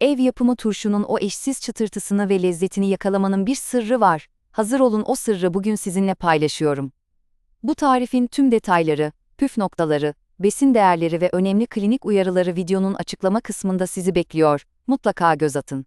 Ev yapımı turşunun o eşsiz çıtırtısını ve lezzetini yakalamanın bir sırrı var. Hazır olun o sırrı bugün sizinle paylaşıyorum. Bu tarifin tüm detayları, püf noktaları, besin değerleri ve önemli klinik uyarıları videonun açıklama kısmında sizi bekliyor. Mutlaka göz atın.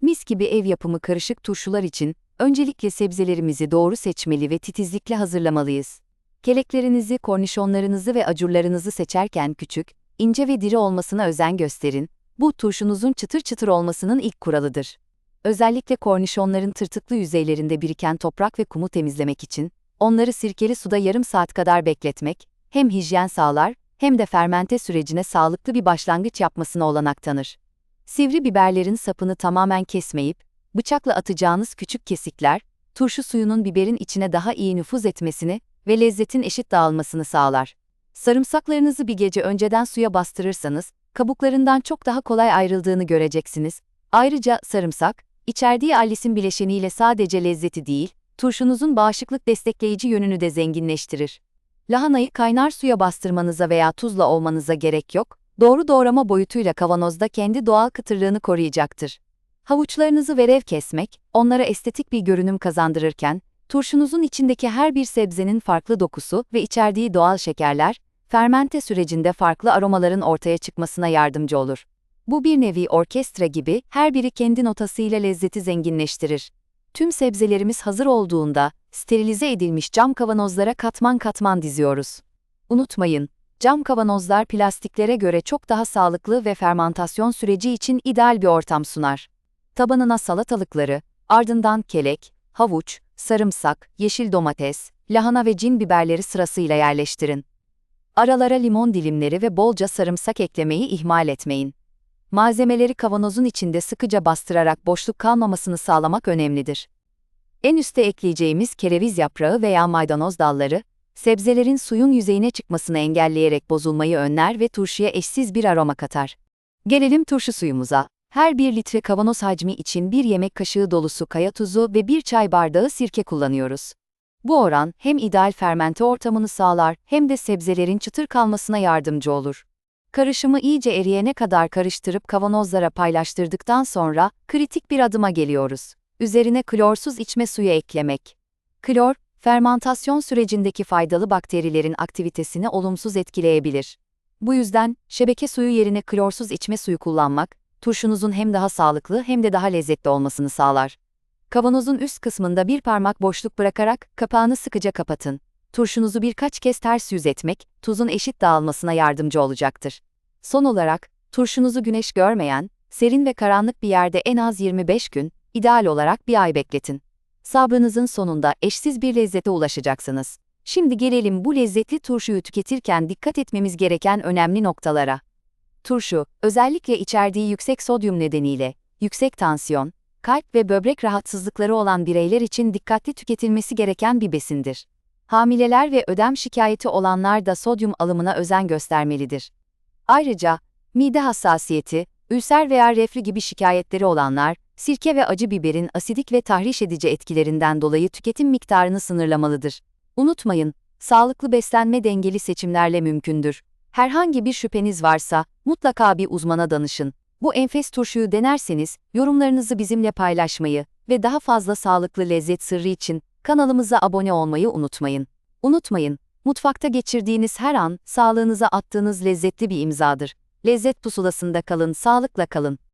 Mis gibi ev yapımı karışık turşular için öncelikle sebzelerimizi doğru seçmeli ve titizlikle hazırlamalıyız. Keleklerinizi, kornişonlarınızı ve acurlarınızı seçerken küçük, ince ve diri olmasına özen gösterin. Bu turşunuzun çıtır çıtır olmasının ilk kuralıdır. Özellikle kornişonların tırtıklı yüzeylerinde biriken toprak ve kumu temizlemek için onları sirkeli suda yarım saat kadar bekletmek hem hijyen sağlar hem de fermente sürecine sağlıklı bir başlangıç yapmasına olanak tanır. Sivri biberlerin sapını tamamen kesmeyip bıçakla atacağınız küçük kesikler turşu suyunun biberin içine daha iyi nüfuz etmesini ve lezzetin eşit dağılmasını sağlar. Sarımsaklarınızı bir gece önceden suya bastırırsanız, kabuklarından çok daha kolay ayrıldığını göreceksiniz. Ayrıca sarımsak, içerdiği allisin bileşeniyle sadece lezzeti değil, turşunuzun bağışıklık destekleyici yönünü de zenginleştirir. Lahanayı kaynar suya bastırmanıza veya tuzla olmanıza gerek yok, doğru doğrama boyutuyla kavanozda kendi doğal kıtırlığını koruyacaktır. Havuçlarınızı verev kesmek, onlara estetik bir görünüm kazandırırken, turşunuzun içindeki her bir sebzenin farklı dokusu ve içerdiği doğal şekerler, fermente sürecinde farklı aromaların ortaya çıkmasına yardımcı olur. Bu bir nevi orkestra gibi her biri kendi notasıyla lezzeti zenginleştirir. Tüm sebzelerimiz hazır olduğunda sterilize edilmiş cam kavanozlara katman katman diziyoruz. Unutmayın, cam kavanozlar plastiklere göre çok daha sağlıklı ve fermantasyon süreci için ideal bir ortam sunar. Tabanına salatalıkları, ardından kelek, havuç, sarımsak, yeşil domates, lahana ve cin biberleri sırasıyla yerleştirin. Aralara limon dilimleri ve bolca sarımsak eklemeyi ihmal etmeyin. Malzemeleri kavanozun içinde sıkıca bastırarak boşluk kalmamasını sağlamak önemlidir. En üste ekleyeceğimiz kereviz yaprağı veya maydanoz dalları, sebzelerin suyun yüzeyine çıkmasını engelleyerek bozulmayı önler ve turşuya eşsiz bir aroma katar. Gelelim turşu suyumuza. Her bir litre kavanoz hacmi için bir yemek kaşığı dolusu kaya tuzu ve bir çay bardağı sirke kullanıyoruz. Bu oran hem ideal fermente ortamını sağlar hem de sebzelerin çıtır kalmasına yardımcı olur. Karışımı iyice eriyene kadar karıştırıp kavanozlara paylaştırdıktan sonra kritik bir adıma geliyoruz. Üzerine klorsuz içme suyu eklemek. Klor, fermantasyon sürecindeki faydalı bakterilerin aktivitesini olumsuz etkileyebilir. Bu yüzden şebeke suyu yerine klorsuz içme suyu kullanmak, turşunuzun hem daha sağlıklı hem de daha lezzetli olmasını sağlar. Kavanozun üst kısmında bir parmak boşluk bırakarak kapağını sıkıca kapatın. Turşunuzu birkaç kez ters yüz etmek, tuzun eşit dağılmasına yardımcı olacaktır. Son olarak, turşunuzu güneş görmeyen, serin ve karanlık bir yerde en az 25 gün, ideal olarak bir ay bekletin. Sabrınızın sonunda eşsiz bir lezzete ulaşacaksınız. Şimdi gelelim bu lezzetli turşuyu tüketirken dikkat etmemiz gereken önemli noktalara. Turşu, özellikle içerdiği yüksek sodyum nedeniyle, yüksek tansiyon, kalp ve böbrek rahatsızlıkları olan bireyler için dikkatli tüketilmesi gereken bir besindir. Hamileler ve ödem şikayeti olanlar da sodyum alımına özen göstermelidir. Ayrıca, mide hassasiyeti, ülser veya reflü gibi şikayetleri olanlar, sirke ve acı biberin asidik ve tahriş edici etkilerinden dolayı tüketim miktarını sınırlamalıdır. Unutmayın, sağlıklı beslenme dengeli seçimlerle mümkündür. Herhangi bir şüpheniz varsa, mutlaka bir uzmana danışın. Bu enfes turşuyu denerseniz, yorumlarınızı bizimle paylaşmayı ve daha fazla sağlıklı lezzet sırrı için kanalımıza abone olmayı unutmayın. Unutmayın, mutfakta geçirdiğiniz her an, sağlığınıza attığınız lezzetli bir imzadır. Lezzet pusulasında kalın, sağlıkla kalın.